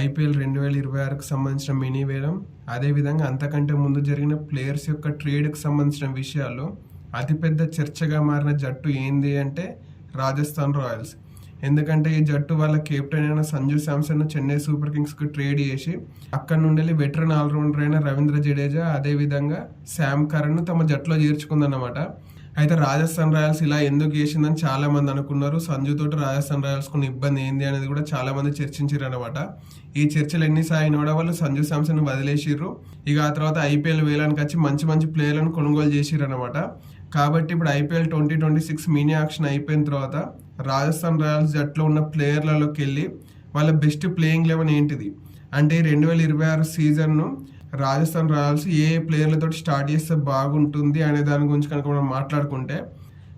IPL రెండు వేల ఇరవై ఆరుకు సంబంధించిన మినీ వేలం. అదేవిధంగా అంతకంటే ముందు జరిగిన ప్లేయర్స్ యొక్క ట్రేడ్కి సంబంధించిన విషయాల్లో అతిపెద్ద చర్చగా మారిన జట్టు ఏంది అంటే రాజస్థాన్ రాయల్స్. ఎందుకంటే ఈ జట్టు వాళ్ళ కెప్టెన్ అయిన సంజు శాంసన్ చెన్నై సూపర్ కింగ్స్కు ట్రేడ్ చేసి అక్కడ నుండి వెటరన్ ఆల్రౌండర్ అయిన రవీంద్ర జడేజా అదేవిధంగా శామ్ కరణ్ తమ జట్టులో చేర్చుకుందన్నమాట. అయితే రాజస్థాన్ రాయల్స్ ఇలా ఎందుకు చేసిందని చాలా మంది అనుకున్నారు. సంజు తోటి రాజస్థాన్ రాయల్స్ కొన్ని ఇబ్బంది ఏంది అనేది కూడా చాలా మంది చర్చించారు అనమాట ఈ చర్చలు ఎన్నిసార్లు అయినా కూడా వాళ్ళు సంజు శాంసన్ వదిలేసిర్రు. ఇక ఆ తర్వాత ఐపీఎల్ వేలానికి వచ్చి మంచి మంచి ప్లేయర్లను కొనుగోలు చేసిర్రు అనమాట కాబట్టి ఇప్పుడు IPL twenty twenty six mini auction అయిపోయిన తర్వాత రాజస్థాన్ రాయల్స్ జట్టులో ఉన్న ప్లేయర్లలోకి వెళ్ళి వాళ్ళ బెస్ట్ ప్లేయింగ్ లెవెన్ ఏంటిది? అంటే రెండు వేల ఇరవై ఆరు సీజన్ను రాజస్థాన్ రాయల్స్ ఏ ప్లేయర్లతో స్టార్ట్ చేస్తే బాగుంటుంది అనే దాని గురించి కనుక మనం మాట్లాడుకుంటే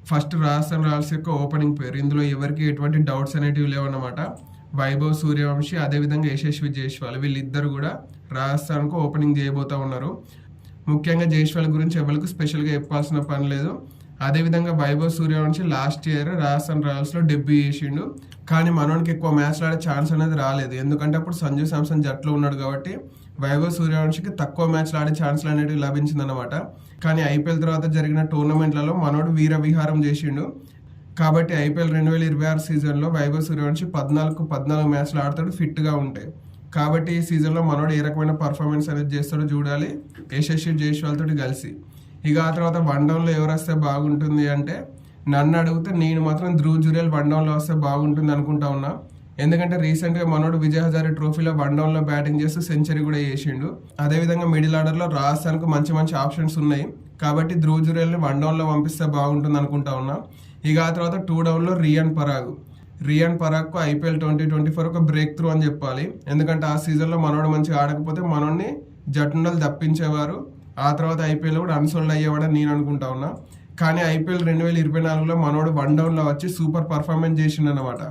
ఫస్ట్ రాజస్థాన్ రాయల్స్ యొక్క ఓపెనింగ్ పేరు ఇందులో ఎవరికి ఎటువంటి డౌట్స్ అనేటివి లేవన్నమాట. వైభవ్ సూర్యవంశీ అదేవిధంగా యశస్వి జైస్వాల్ వీళ్ళిద్దరు కూడా రాజస్థాన్కు ఓపెనింగ్ చేయబోతా ఉన్నారు. ముఖ్యంగా జైస్వాల్ గురించి ఎవరికి స్పెషల్గా చెప్పాల్సిన పని లేదు. అదేవిధంగా వైభవ్ సూర్యవంశి లాస్ట్ ఇయర్ రాజస్థాన్ రాయల్స్లో డెబ్యూ చేసిండు. కానీ మనోనికి ఎక్కువ మ్యాచ్లు ఆడే ఛాన్స్ అనేది రాలేదు. ఎందుకంటే అప్పుడు సంజు శాంసన్ జట్లో ఉన్నాడు కాబట్టి వైభవ్ సూర్యవంశికి తక్కువ మ్యాచ్లు ఆడే ఛాన్స్లు అనేవి లభించిందనమాట కానీ ఐపీఎల్ తర్వాత జరిగిన టోర్నమెంట్లలో మనోడు వీర విహారం చేసిండు. కాబట్టి ఐపీఎల్ రెండు వేల ఇరవై ఆరు సీజన్లో వైభవ్ సూర్యవంశి పద్నాలుగు పద్నాలుగు మ్యాచ్లు ఆడతాడు ఫిట్గా ఉంటాయి కాబట్టి ఈ సీజన్లో మనోడు ఏ రకమైన పర్ఫార్మెన్స్ అనేది చేస్తాడో చూడాలి. యశస్వి జైష్వాల్తో కలిసి. ఇక ఆ తర్వాత వన్ డౌన్లో ఎవరు వస్తే బాగుంటుంది అంటే నన్ను అడిగితే నేను మాత్రం ధ్రువ్ జురేల్ వన్ డౌన్లో వస్తే బాగుంటుంది అనుకుంటా ఉన్నా. ఎందుకంటే రీసెంట్గా మనోడు విజయ్ హజారే ట్రోఫీలో వన్ డౌన్లో బ్యాటింగ్ చేస్తూ సెంచరీ కూడా చేసిండు. అదేవిధంగా మిడిల్ ఆర్డర్లో రాజస్థాన్కు మంచి మంచి ఆప్షన్స్ ఉన్నాయి. కాబట్టి ధ్రువ్ జురేల్ని వన్ డౌన్లో పంపిస్తే బాగుంటుంది అనుకుంటా ఉన్నా. ఇక ఆ తర్వాత టూ డౌన్లో రియాన్ పరాగ్. రియాన్ పరాగ్కు ఐపీఎల్ ట్వంటీ ట్వంటీ ఫోర్ ఒక బ్రేక్ త్రూ అని చెప్పాలి. ఎందుకంటే ఆ సీజన్లో మనోడు మంచిగా ఆడకపోతే మనోడిని జట్టుండలు తప్పించేవారు ఆ తర్వాత ఐపీఎల్ కూడా అన్సోల్డ్ అయ్యేవాడని నేను అనుకుంటా ఉన్నా. కానీ ఐపీఎల్ రెండు వేల ఇరవై నాలుగులో మనోడు వన్ డౌన్లో వచ్చి సూపర్ పర్ఫార్మెన్స్ చేసిండు అనమాట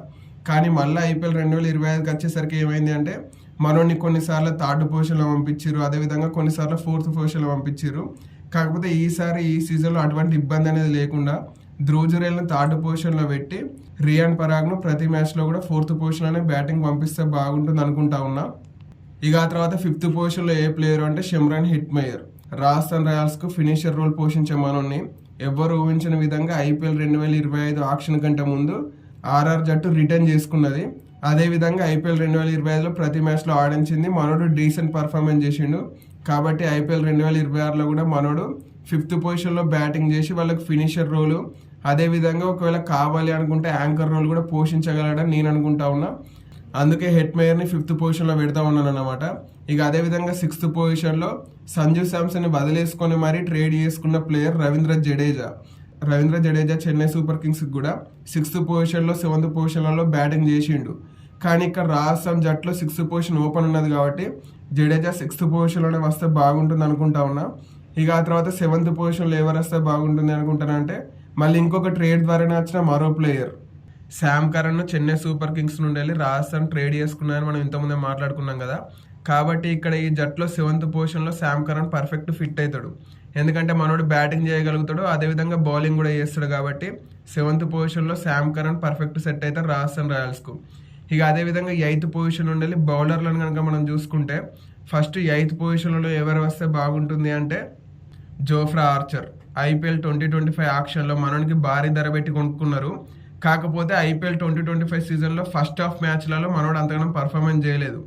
కానీ మళ్ళీ ఐపీఎల్ రెండు వేల ఇరవై ఐదుకి వచ్చేసరికి ఏమైంది అంటే మనోడిని కొన్నిసార్లు థర్డ్ పొజిషన్లో పంపించారు అదేవిధంగా కొన్నిసార్లు ఫోర్త్ పొజిషన్లో పంపించారు కాకపోతే ఈసారి ఈ సీజన్లో అటువంటి ఇబ్బంది అనేది లేకుండా ధ్రువ్ జురేల్ని థర్డ్ పొజిషన్లో పెట్టి రియాన్ పరాగ్ను ప్రతి మ్యాచ్లో కూడా ఫోర్త్ పొజిషన్లోనే బ్యాటింగ్ పంపిస్తే బాగుంటుంది అనుకుంటా ఉన్నా. ఇక ఆ తర్వాత ఫిఫ్త్ పొజిషన్లో ఏ ప్లేయర్ అంటే షిమ్రాన్ హిట్ మేయర్ రాజస్థాన్ రాయల్స్కు ఫినిషర్ రోల్ పోషించే మనోని ఎవ్వరు ఊహించిన విధంగా ఐపీఎల్ రెండు వేల ఇరవై ఐదు ఆక్షన్ కంటే ముందు ఆర్ఆర్ జట్టు రిటర్న్ చేసుకున్నది. అదేవిధంగా ఐపీఎల్ రెండు వేల ఇరవై ఐదులో ప్రతి మ్యాచ్లో ఆడించింది మనోడు డీసెంట్ పర్ఫార్మెన్స్ చేసిండు. కాబట్టి ఐపీఎల్ రెండు వేల ఇరవై ఆరులో కూడా మనోడు ఫిఫ్త్ పొజిషన్లో బ్యాటింగ్ చేసి వాళ్ళకి ఫినిషర్ రోలు. అదేవిధంగా ఒకవేళ కావాలి అనుకుంటే యాంకర్ రోల్ కూడా పోషించగలడని నేను అనుకుంటా ఉన్నా. అందుకే హెడ్ మేయర్ని ఫిఫ్త్ పొజిషన్లో పెడతా ఉన్నాను అనమాట ఇక అదేవిధంగా సిక్స్త్ పొజిషన్లో సంజు శాంసన్ వదిలేసుకొని మరీ ట్రేడ్ చేసుకున్న ప్లేయర్ రవీంద్ర జడేజా. రవీంద్ర జడేజా చెన్నై సూపర్ కింగ్స్కి కూడా సిక్స్త్ పొజిషన్లో సెవెంత్ పొజిషన్లలో బ్యాటింగ్ చేసిండు. కానీ ఇక్కడ రాజస్థాన్ జట్టులో సిక్స్త్ పొజిషన్ ఓపెన్ ఉన్నది కాబట్టి జడేజా సిక్స్త్ పొజిషన్లోనే వస్తే బాగుంటుంది అనుకుంటా ఉన్నా. ఇక ఆ తర్వాత సెవెంత్ పొజిషన్లో ఎవరు వస్తే బాగుంటుంది అనుకుంటానంటే అంటే మళ్ళీ ఇంకొక ట్రేడ్ ద్వారానే వచ్చిన మరో player Sam Curran Chennai super kings నుండి వెళ్ళి రాజస్థాన్ ట్రేడ్ చేసుకున్నారని మనం ఇంతకుముందే మాట్లాడుకున్నాం కదా. కాబట్టి ఇక్కడ ఈ జట్లో సెవెంత్ పొజిషన్లో శామ్ కరణ్ పర్ఫెక్ట్ ఫిట్ అవుతాడు. ఎందుకంటే మనోడు బ్యాటింగ్ చేయగలుగుతాడు అదేవిధంగా బౌలింగ్ కూడా చేస్తాడు కాబట్టి సెవెంత్ పొజిషన్లో శామ్ కరణ్ పర్ఫెక్ట్ సెట్ అవుతారు రాజస్థాన్ రాయల్స్కు. ఇక అదేవిధంగా ఎయిత్ పొజిషన్ ఉండాలి బౌలర్లను కనుక మనం చూసుకుంటే ఫస్ట్ ఎయిత్ పొజిషన్లో ఎవరు వస్తే బాగుంటుంది అంటే Jofra Archer. IPL twenty twenty five ఆక్షన్లో మనోనికి భారీ ధర పెట్టి కొనుక్కున్నారు. కాకపోతే ఐపీఎల్ ట్వంటీ ట్వంటీ ఫైవ్ సీజన్లో ఫస్ట్ హాఫ్ మ్యాచ్లలో మనోడు అంతగానం పర్ఫార్మెన్స్ చేయలేదు.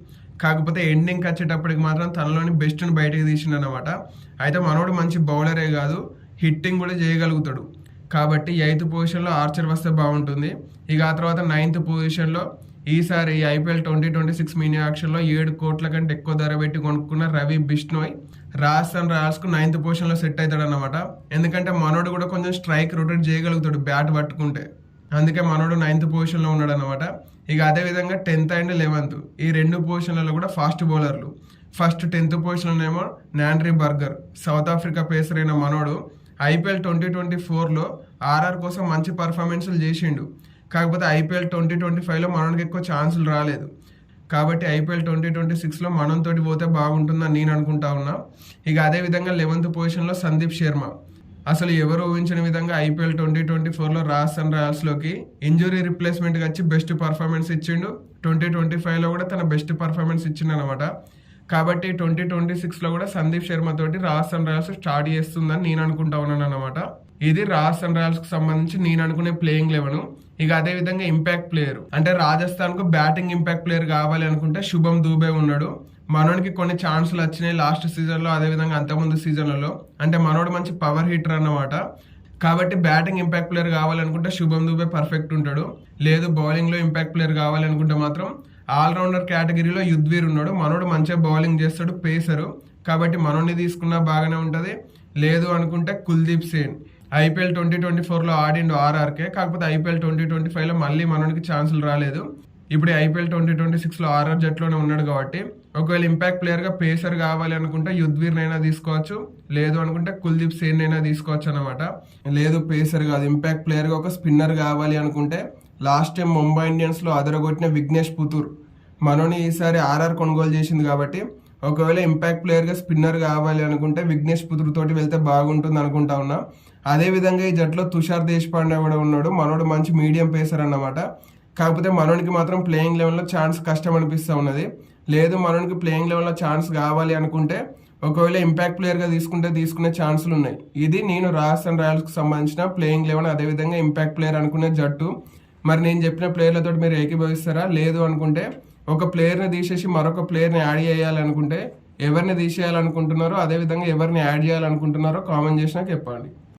కాకపోతే ఎండింగ్కి వచ్చేటప్పటికి మాత్రం తనలోని బెస్ట్ని బయటకు తీసిండు అనమాట అయితే మనోడు మంచి బౌలరే కాదు హిట్టింగ్ కూడా చేయగలుగుతాడు. కాబట్టి ఎయిత్ పొజిషన్లో ఆర్చర్ వస్తే బాగుంటుంది. ఇక ఆ తర్వాత నైన్త్ పొజిషన్లో ఈసారి IPL twenty twenty six mini యాక్షన్లో ఏడు కోట్ల కంటే ఎక్కువ ధర పెట్టి కొనుక్కున్న రవి బిష్ణోయ్ రాజస్థాన్ రాయల్స్కు నైన్త్ పొజిషన్లో సెట్ అవుతాడు అనమాట ఎందుకంటే మనోడు కూడా కొంచెం స్ట్రైక్ రొటేట్ చేయగలుగుతాడు బ్యాట్ పట్టుకుంటే. అందుకే మనోడు నైన్త్ పొజిషన్లో ఉన్నాడు అనమాట ఇక అదేవిధంగా టెన్త్ అండ్ లెవెన్త్ ఈ రెండు పొజిషన్లలో కూడా ఫాస్ట్ బౌలర్లు first tenth పొజిషన్లోనేమో Nandre Burger South Africa pacer అయిన మనోడు ఐపీఎల్ ట్వంటీ ట్వంటీ ఫోర్లో ఆర్ఆర్ కోసం మంచి పర్ఫార్మెన్స్లు చేసిండు. కాకపోతే ఐపీఎల్ ట్వంటీ ట్వంటీ ఫైవ్లో మనోడికి ఎక్కువ ఛాన్సులు రాలేదు. కాబట్టి ఐపీఎల్ ట్వంటీ ట్వంటీ సిక్స్లో మనంతోటి పోతే బాగుంటుందని నేను అనుకుంటా ఉన్నా. ఇక అదేవిధంగా లెవెన్త్ పొజిషన్లో సందీప్ శర్మ. అసలు ఎవరు ఊహించిన విధంగా ఐపీఎల్ ట్వంటీ ట్వంటీ ఫోర్లో రాజస్థాన్ రాయల్స్లోకి ఇంజురీ రిప్లేస్మెంట్గా వచ్చి బెస్ట్ పర్ఫార్మెన్స్ ఇచ్చిండు. ట్వంటీ ట్వంటీ ఫైవ్లో కూడా తన బెస్ట్ పర్ఫార్మెన్స్ ఇచ్చిండు అనమాట కాబట్టి ట్వంటీ ట్వంటీ సిక్స్లో కూడా సందీప్ శర్మ తోటి రాజస్థాన్ రాయల్స్ స్టార్ట్ చేస్తుందని నేను అనుకుంటా ఉన్నాను అనమాట ఇది రాజస్థాన్ రాయల్స్కి సంబంధించి నేను అనుకునే ప్లేయింగ్ లెవెన్. ఇక అదే విధంగా ఇంపాక్ట్ ప్లేయర్. అంటే రాజస్థాన్కు బ్యాటింగ్ ఇంపాక్ట్ ప్లేయర్ కావాలి అనుకుంటే శుభం దూబే ఉన్నాడు. మనోడికి కొన్ని ఛాన్సులు వచ్చినాయి లాస్ట్ సీజన్లో అదేవిధంగా అదే విధంగా అంతకుముందు సీజన్లలో అంటే మనోడు మంచి పవర్ హీటర్ అన్నమాట. కాబట్టి బ్యాటింగ్ ఇంపాక్ట్ ప్లేయర్ కావాలనుకుంటే శుభం దూబే పర్ఫెక్ట్ ఉంటాడు. లేదు బౌలింగ్లో ఇంపాక్ట్ ప్లేయర్ కావాలనుకుంటే మాత్రం ఆల్రౌండర్ కేటగిరీలో యుద్వీర్ ఉన్నాడు. మనోడు మంచిగా బౌలింగ్ చేస్తాడు పేసరు కాబట్టి మనోడిని తీసుకున్నా బాగానే ఉంటుంది. లేదు అనుకుంటే Kuldeep Sen. IPL twenty twenty ఫోర్లో ఆడిండు ఆర్ఆర్కే. కాకపోతే ఐపీఎల్ ట్వంటీ ట్వంటీ ఫైవ్లో మళ్ళీ మనోడికి ఛాన్సులు రాలేదు. ఇప్పుడు ఐపీఎల్ ట్వంటీ ట్వంటీ సిక్స్లో ఆర్ఆర్ జట్లోనే ఉన్నాడు కాబట్టి ఒకవేళ ఇంపాక్ట్ ప్లేయర్గా పేసర్ కావాలి అనుకుంటే యుద్వీర్నైనా తీసుకోవచ్చు. లేదు అనుకుంటే కుల్దీప్ సేన్ అయినా తీసుకోవచ్చు అనమాట లేదు పేసర్ కాదు. ఇంపాక్ట్ ప్లేయర్గా ఒక స్పిన్నర్ కావాలి అనుకుంటే లాస్ట్ టైం ముంబై ఇండియన్స్లో అదరగొట్టిన విఘ్నేష్ పుతూర్ మనోని ఈసారి ఆర్ఆర్ కొనుగోలు చేసింది కాబట్టి ఒకవేళ ఇంపాక్ట్ ప్లేయర్గా స్పిన్నర్ కావాలి అనుకుంటే విఘ్నేష్ పుత్రుడు తోటి వెళ్తే బాగుంటుంది అనుకుంటా ఉన్నా. అదే విధంగా ఈ జట్లో తుషార్ దేశపాండే కూడా ఉన్నాడు. మనోడు మంచి మీడియం పేసర్ అన్నమాట. కాకపోతే మనోనికి మాత్రం ప్లేయింగ్ లెవెల్లో ఛాన్స్ కష్టం అనిపిస్తూ ఉన్నది. లేదు మనోనికి ప్లేయింగ్ లెవెల్లో ఛాన్స్ కావాలి అనుకుంటే ఒకవేళ ఇంపాక్ట్ ప్లేయర్గా తీసుకుంటే తీసుకునే ఛాన్సులు ఉన్నాయి. ఇది నేను రాజస్థాన్ రాయల్స్కి సంబంధించిన ప్లేయింగ్ లెవెన్ అదేవిధంగా ఇంపాక్ట్ ప్లేయర్ అనుకునే జట్టు. మరి నేను చెప్పిన ప్లేయర్లతో మీరు ఏకీభవిస్తారా? లేదు అనుకుంటే ఒక ప్లేయర్ని తీసేసి మరొక ప్లేయర్ని యాడ్ చేయాలనుకుంటే ఎవరిని తీసేయాలనుకుంటున్నారో అదేవిధంగా ఎవరిని యాడ్ చేయాలనుకుంటున్నారో కామెంట్ చేసినా చెప్పండి.